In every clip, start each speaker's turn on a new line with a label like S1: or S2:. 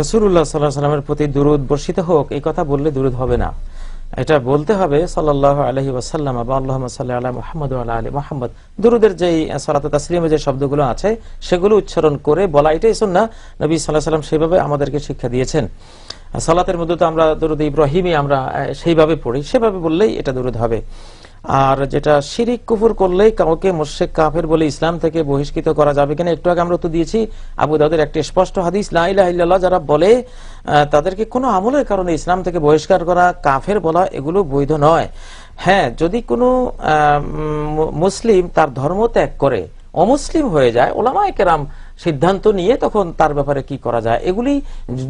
S1: রসুল্লাহ সাল্লাহ সাল্লামের প্রতি বর্ষিত হোক, এই কথা বললে হবে না। এটা বলতে হবে সাল্লাহ আলহি বা আল্লাহ সাল্লাহ আল্লাহ মোহাম্মদ আলী মোহাম্মদ। দুরুদের তাসলিমের যে শব্দগুলো আছে, সেগুলো উচ্চারণ করে বলা এটাই শুন না নবী সাল্লাহ সাল্লাম সেভাবে আমাদেরকে শিক্ষা দিয়েছেন। সালাতের মধ্যে তো আমরা দুরুদ ইব্রাহিমই আমরা সেইভাবে পড়ি, সেভাবে বললেই এটা দুরুদ হবে। আর যেটা শিরিক কুফুর করলেই কাউকে মোশেক কাফের বলে ইসলাম থেকে বহিষ্কৃত করা যাবে কিনা, একটু আগে আমরা তো দিয়েছি, আবু দাউদের একটি স্পষ্ট হাদিস, লা ইলাহা যারা বলে তাদেরকে কোনো আমলের কারণে ইসলাম থেকে বহিষ্কার করা কাফের বলা এগুলো বৈধ নয়। হ্যাঁ যদি কোনো মুসলিম তার ধর্ম ত্যাগ করে, অমুসলিম হয়ে যায়, ওলামায়ে কেরাম সিদ্ধান্ত নিয়ে তখন তার ব্যাপারে কি করা যায়? এগুলি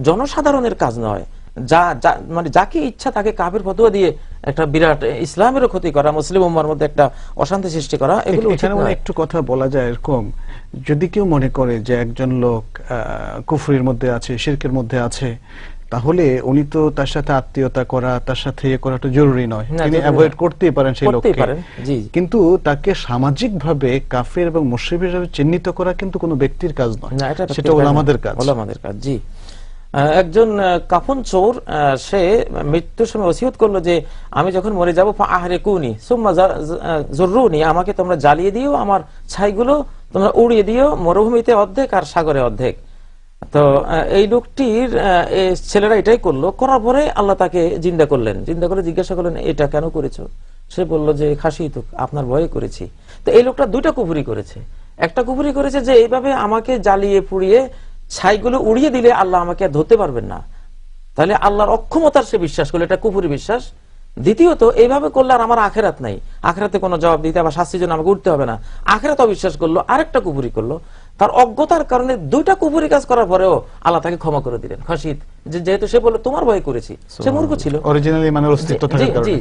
S1: জনসাধারণের কাজ নয়। যা মানে যাকে ইচ্ছা তাকে কাফের ফতোয়া দিয়ে একটা বিরাট ইসলামেরও ক্ষতি করা মুসলিম উম্মার মধ্যে একটা অশান্তি সৃষ্টি করা এগুলো
S2: মনে। একটু কথা বলা যায় এরকম যদি কেউ মনে করে যে একজন লোক কুফরির মধ্যে আছে শিরকের মধ্যে আছে তাহলে উনি তো তার সাথে আত্মীয়তা করা তার সাথে ইয়ে করাটা জরুরি নয়। তিনি অ্যাভয়েড করতেই পারেন সেই লোককে। কিন্তু তাকে সামাজিক ভাবে কাফের এবং মুশরিক হিসেবে চিহ্নিত করা কিন্তু কোনো ব্যক্তির কাজ নয়। সেটা ওলামাদের কাজ।
S1: ওলামাদের কাজ জি। একজন কাফন চোর সে মৃত্যুর সময় ওসিয়ত করল যে, আমি যখন মরে যাব আহারে কুনি সুম্মা জরুনি আমাকে তোমরা জ্বালিয়ে দিও, আমার ছাইগুলো তোমরা উড়িয়ে দিও, মরুভূমিতে অর্ধেক আর সাগরে অর্ধেক। তো এই লোকটির ছেলেরা এটাই করল, করার পরে আল্লাহ তাকে জিন্দা করলেন। জিন্দা করে জিজ্ঞাসা করলেন, এটা কেন করেছ? সে বলল যে খাসি তো, আপনার ভয়ে করেছি। তো এই লোকটা দুইটা কুপুরি করেছে। একটা কুপুরি করেছে যে, এইভাবে আমাকে জ্বালিয়ে পুড়িয়ে ছাইগুলো উড়িয়ে দিলে আল্লাহ আমাকে আর ধরতে পারবেন না। তাহলে আল্লাহর অক্ষমতার সে বিশ্বাস করল এটা কুপুরি বিশ্বাস। দ্বিতীয়ত এইভাবে করলে আর আমার আখেরাত নাই। আখেরাতে কোনো জবাব দিতে আবার শাস্তির জন্য আমাকে উঠতে হবে না। আখেরাত অবিশ্বাস করল আরেকটা কুপুরি করল। তার অজ্ঞতার কারণে দুইটা কুপুরি কাজ করার পরেও আল্লাহ তাকে ক্ষমা করে দিলেন। খাসিদ যে যেহেতু সে বলল তোমার ভয় করেছি। সে মূর্খ ছিল।
S2: অরিজিনালি মানে অস্তিত্ব থাকার কারণে।